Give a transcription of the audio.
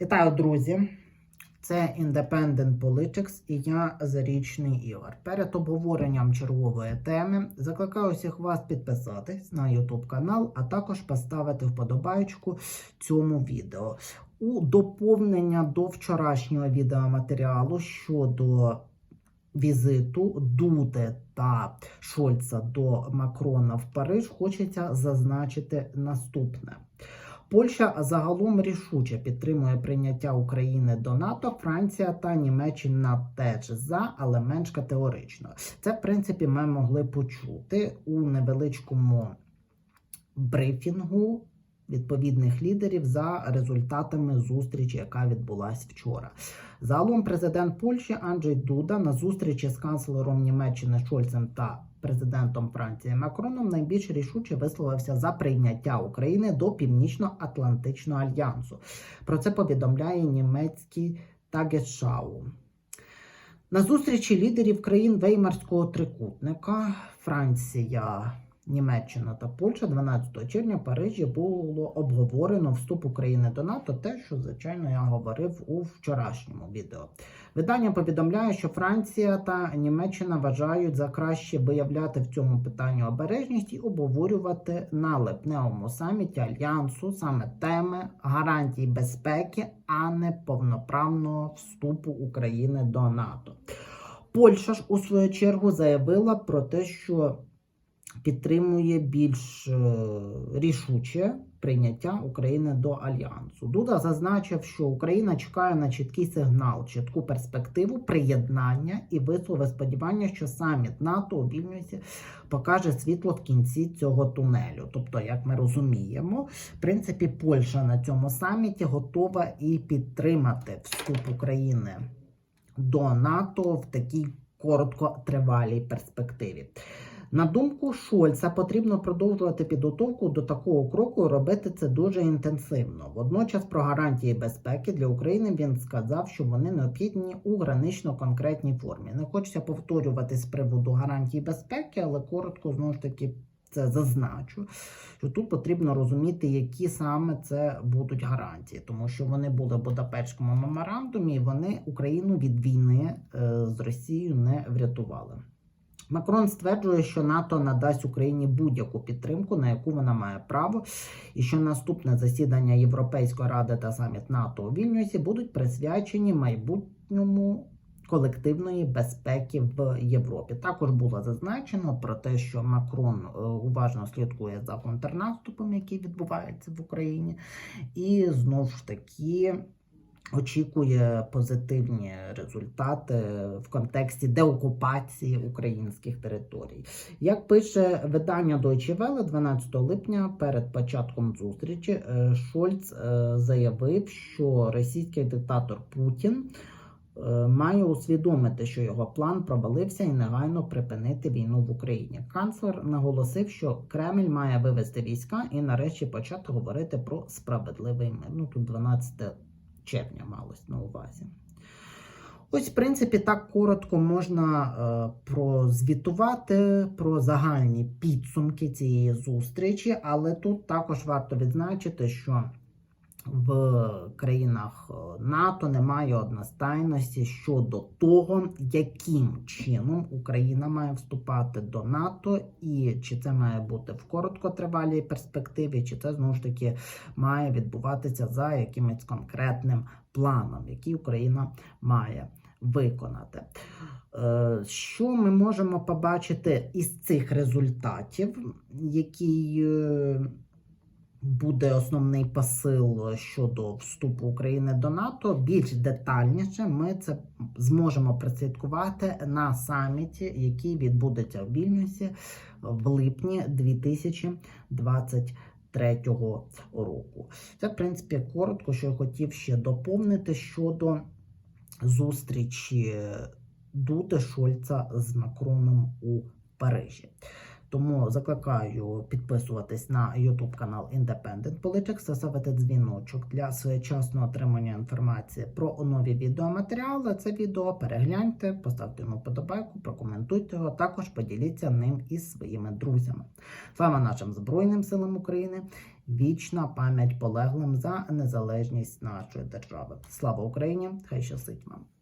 Вітаю, друзі! Це Independent Politics і я Зарічний Ігор. Перед обговоренням чергової теми закликаю всіх вас підписатись на YouTube канал, а також поставити вподобайку цьому відео. У доповнення до вчорашнього відеоматеріалу щодо візиту Дуде та Шольца до Макрона в Париж хочеться зазначити наступне. Польща загалом рішуче підтримує прийняття України до НАТО. Франція та Німеччина теж за, але менш категорично. Це, в принципі, ми могли почути у невеличкому брифінгу відповідних лідерів за результатами зустрічі, яка відбулася вчора. Загалом президент Польщі Анджей Дуда на зустрічі з канцлером Німеччини Шольцем та президентом Франції Макроном найбільш рішуче висловився за прийняття України до Північно-Атлантичного альянсу. Про це повідомляє німецький Тагешау. На зустрічі лідерів країн Веймарського трикутника Франція. Німеччина та Польща 12 червня в Парижі було обговорено вступ України до НАТО, те, що звичайно я говорив у вчорашньому відео. Видання повідомляє, що Франція та Німеччина вважають за краще виявляти в цьому питанні обережність і обговорювати на липневому саміті альянсу саме теми гарантій безпеки, а не повноправного вступу України до НАТО. Польща ж у свою чергу заявила про те, що підтримує більш е, рішуче прийняття України до альянсу. Дуда зазначив, що Україна чекає на чіткий сигнал, чітку перспективу приєднання і висловив сподівання, що саміт НАТО у покаже світло в кінці цього тунелю. Тобто, як ми розуміємо, в принципі, Польща на цьому саміті готова і підтримати вступ України до НАТО в такій короткотривалій перспективі. На думку Шольца, потрібно продовжувати підготовку до такого кроку і робити це дуже інтенсивно. Водночас, про гарантії безпеки для України він сказав, що вони необхідні у гранично конкретній формі. Не хочеться повторювати з приводу гарантій безпеки, але коротко знову ж таки. Це зазначу, що тут потрібно розуміти, які саме це будуть гарантії, тому що вони були в Будапештському меморандумі, і вони Україну від війни е, з Росією не врятували. Макрон стверджує, що НАТО надасть Україні будь-яку підтримку, на яку вона має право, і що наступне засідання Європейської ради та саміт НАТО у Вільнюсі будуть присвячені майбутньому колективної безпеки в Європі. Також було зазначено про те, що Макрон е, уважно слідкує за контрнаступом, який відбувається в Україні, і знову ж таки. Очікує позитивні результати в контексті деокупації українських територій. Як пише видання Deutsche Welle 12 липня, перед початком зустрічі е, Шольц е, заявив, що російський диктатор Путін е, має усвідомити, що його план провалився і негайно припинити війну в Україні. Канцлер наголосив, що Кремль має вивести війська і нарешті почати говорити про справедливий мир. Ну тут 12 червня малось на увазі. Ось, в принципі, так коротко можна е, прозвітувати про загальні підсумки цієї зустрічі, але тут також варто відзначити, що в країнах НАТО немає одностайності щодо того, яким чином Україна має вступати до НАТО, і чи це має бути в короткотривалій перспективі, чи це знову ж таки має відбуватися за якимось конкретним планом, який Україна має виконати. Е, Що ми можемо побачити із цих результатів, які е, буде основний посил щодо вступу України до НАТО. Більш детальніше ми це зможемо прослідкувати на саміті, який відбудеться в Вільнюсі в липні 2023 року. Це, в принципі, коротко, що я хотів ще доповнити щодо зустрічі Дуди Шольца з Макроном у Парижі. Тому закликаю підписуватись на YouTube канал Independent Politics, ставити дзвіночок для своєчасного отримання інформації про нові відеоматеріали. Це відео перегляньте, поставте йому подобайку, прокоментуйте його, також поділіться ним із своїми друзями. Слава нашим Збройним силам України Вічна пам'ять полеглим за незалежність нашої держави. Слава Україні! Хай щастить вам!